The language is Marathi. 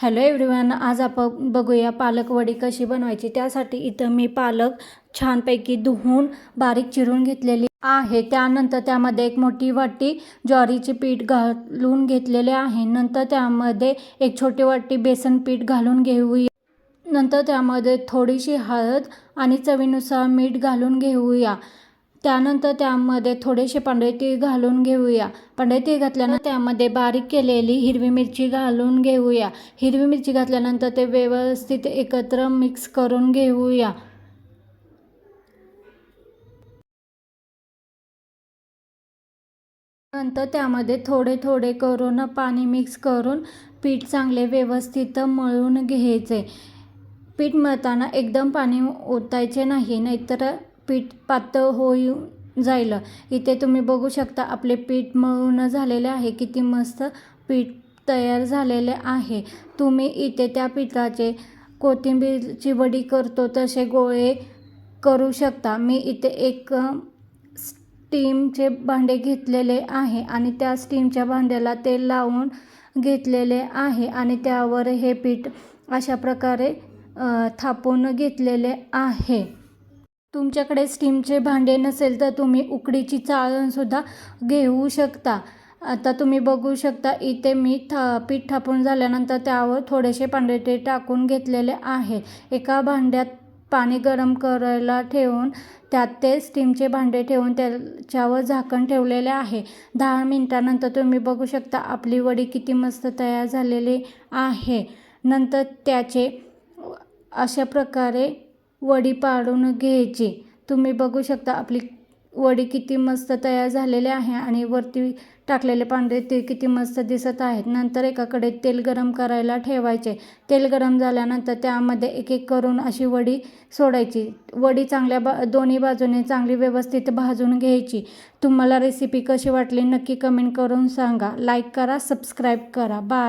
हॅलो एव्हरीवन आज आपण बघूया पालक वडी कशी बनवायची. त्यासाठी इथं मी पालक छानपैकी धुवून बारीक चिरून घेतलेली आहे. त्यानंतर त्यामध्ये एक मोठी वाटी ज्वारीचे पीठ घालून घेतलेले आहे. नंतर त्यामध्ये एक छोटी वाटी बेसन पीठ घालून घेऊया. नंतर त्यामध्ये थोडीशी हळद आणि चवीनुसार मीठ घालून घेऊया. त्यानंतर त्यामध्ये थोडेसे पांढरे तीळ घालून घेऊया. पांढरे तीळ घातल्यानंतर त्यामध्ये बारीक केलेली हिरवी मिरची घालून घेऊया. हिरवी मिरची घातल्यानंतर ते व्यवस्थित एकत्र मिक्स करून घेऊया. नंतर त्यामध्ये थोडे थोडे करून पाणी मिक्स करून पीठ चांगले व्यवस्थित मळून घ्यायचे. पीठ मळताना एकदम पाणी ओतायचे नाही नाहीतर पीठ पातळ होऊन जाईल इथे तुम्ही बघू शकता आपले पीठ मळून झालेले आहे. किती मस्त पीठ तयार झालेले आहे. तुम्ही इथे त्या पिठाचे कोथिंबीरची वडी करतो तसे गोळे करू शकता. मी इथे एक स्टीमचे भांडे घेतलेले आहे आणि त्या स्टीमच्या भांड्याला तेल लावून घेतलेले आहे आणि त्यावर हे पीठ अशा प्रकारे थापून घेतलेले आहे. तुमच्याकडे स्टीमचे भांडे नसेल तर तुम्ही उकडीची चाळणसुद्धा घेऊ शकता. आता तुम्ही बघू शकता इथे मी था पीठ थापून झाल्यानंतर त्यावर थोडेसे पांढरे ते टाकून घेतलेले आहे. एका भांड्यात पाणी गरम करायला ठेवून त्यात ते स्टीमचे भांडे ठेवून त्याच्यावर झाकण ठेवलेले आहे. दहा मिनटानंतर तुम्ही बघू शकता आपली वडी किती मस्त तयार झालेली आहे. नंतर त्याचे अशा प्रकारे वडी पाडून घ्यायची. तुम्ही बघू शकता आपली वडी किती मस्त तयार झालेली आहे आणि वरती टाकलेले पांढरे ते किती मस्त दिसत आहेत. नंतर एकाकडे तेल गरम करायला ठेवायचे. तेल गरम झाल्यानंतर त्यामध्ये एक एक करून अशी वडी सोडायची. वडी चांगल्या बा दोन्ही बाजूने चांगली व्यवस्थित भाजून घ्यायची. तुम्हाला रेसिपी कशी वाटली नक्की कमेंट करून सांगा. लाईक करा सबस्क्राईब करा. बाय